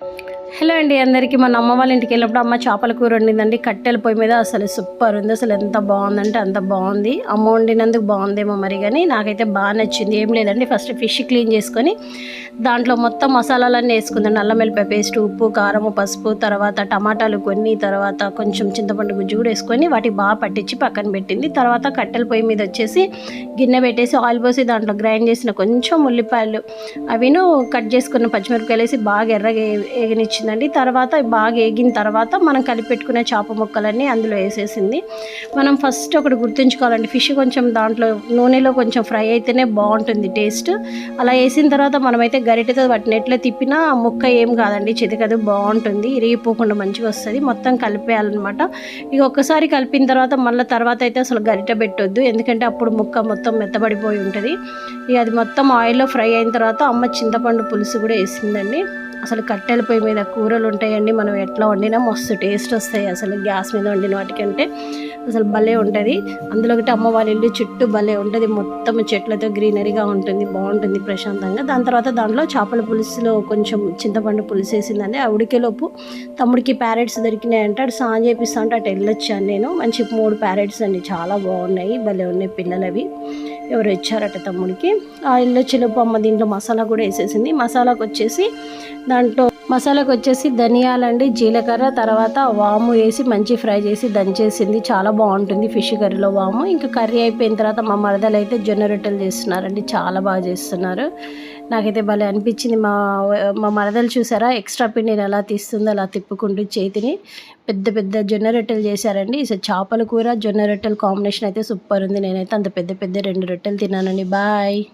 Hello అండి అందరికీ మన అమ్మ వాళ్ళ ఇంటికి వెళ్ళినప్పుడు అమ్మ చేపల కూర వండిందండి. కట్టెల పొయ్యి మీద అసలు సూపర్ ఉంది. అసలు ఎంత బాగుందంటే అంత బాగుంది. అమ్మ వండినందుకు బాగుందేమో మరి కానీ నాకైతే బాగా నచ్చింది. ఏం లేదండి ఫస్ట్ ఫిష్ క్లీన్ చేసుకొని దాంట్లో మొత్తం మసాలాలన్నీ వేసుకుందండి. అల్లం వెల్లిపాయ పేస్ట్ ఉప్పు కారం పసుపు తర్వాత టమాటాలు కొన్ని తర్వాత కొంచెం చింతపండు గుజ్జు కూడా వేసుకొని వాటి బాగా పట్టించి పక్కన పెట్టింది. తర్వాత కట్టెల పొయ్యి మీద వచ్చేసి గిన్నె పెట్టేసి ఆయిల్ పోసి దాంట్లో గ్రైండ్ చేసిన కొంచెం ఉల్లిపాయలు అవిను కట్ చేసుకున్న పచ్చిమిరపకాయలు వేసి బాగా ఎర్రగా ఏ- ఏగనిచ్చిందండి. తర్వాత బాగా ఏగిన తర్వాత మనం కలిపెట్టుకునే చేప ముక్కలన్నీ అందులో వేసేసింది. మనం ఫస్ట్ ఒకటి గుర్తుంచుకోవాలండి. ఫిష్ కొంచెం దాంట్లో నూనెలో కొంచెం ఫ్రై అయితేనే బాగుంటుంది టేస్ట్. అలా వేసిన తర్వాత మనమైతే గరిటెతో వాటిని ఎట్లా తిప్పినా ఆ ముక్క ఏం కాదండి. చితకదు బాగుంటుంది. ఇరిగిపోకుండా మంచిగా వస్తుంది. మొత్తం కలిపేయాలన్నమాట. ఇక ఒక్కసారి కలిపిన తర్వాత మళ్ళీ తర్వాత అయితే అసలు గరిట పెట్టొద్దు. ఎందుకంటే అప్పుడు ముక్క మొత్తం మెత్తబడిపోయి ఉంటుంది. ఇక అది మొత్తం ఆయిల్లో ఫ్రై అయిన తర్వాత అమ్మ చింతపండు పులుసు కూడా వేసిందండి. అసలు కట్టెల పొయ్యి మీద కూరలు ఉంటాయండి. మనం ఎట్లా వండినా మస్తు టేస్ట్ వస్తాయి. అసలు గ్యాస్ మీద వండిన వాటికంటే అసలు భలే ఉంటుంది. అందులో ఒకటి అమ్మ వాళ్ళ ఇల్లు చుట్టూ భలే ఉంటుంది. మొత్తం చెట్లతో గ్రీనరీగా ఉంటుంది. బాగుంటుంది ప్రశాంతంగా. దాని తర్వాత దాంట్లో చేపల పులుసులో కొంచెం చింతపండు పులుసు వేసిందండి. ఆ ఉడికేలోపు తమ్ముడికి ప్యారెట్స్ దొరికినాయంటే అటు. సాన్ చేపిస్తా అంటే అటు వెళ్ళొచ్చాను నేను. మంచి మూడు ప్యారెట్స్ అండి. చాలా బాగున్నాయి. భలే ఉన్నాయి పిల్లలవి. అవి ఎవరు ఇచ్చారట తమ్ముడికి ఆ ఇల్లు చిలుపు అమ్మ దీంట్లో మసాలా కూడా వేసేసింది. మసాలాకు వచ్చేసి దాంట్లో మసాలాకు వచ్చేసి ధనియాలండి జీలకర్ర తర్వాత వాము వేసి మంచి ఫ్రై చేసి దంచేసింది. చాలా బాగుంటుంది ఫిష్ కర్రీలో వాము. ఇంకా కర్రీ అయిపోయిన తర్వాత మా మరదలు అయితే జొన్న రొట్టెలు చేస్తున్నారండి. చాలా బాగా చేస్తున్నారు. నాకైతే భలే అనిపించింది. మా మా మరదలు చూసారా? ఎక్స్ట్రా పిండిని ఎలా తీస్తుందో అలా తిప్పుకుంటూ చేతిని పెద్ద పెద్ద జొన్న రొట్టెలు చేశారండి. సో చేపల కూర జొన్న రొట్టెలు కాంబినేషన్ అయితే సూపర్ ఉంది. నేనైతే అంత పెద్ద పెద్ద రెండు రొట్టెలు తిన్నానండి. బాయ్.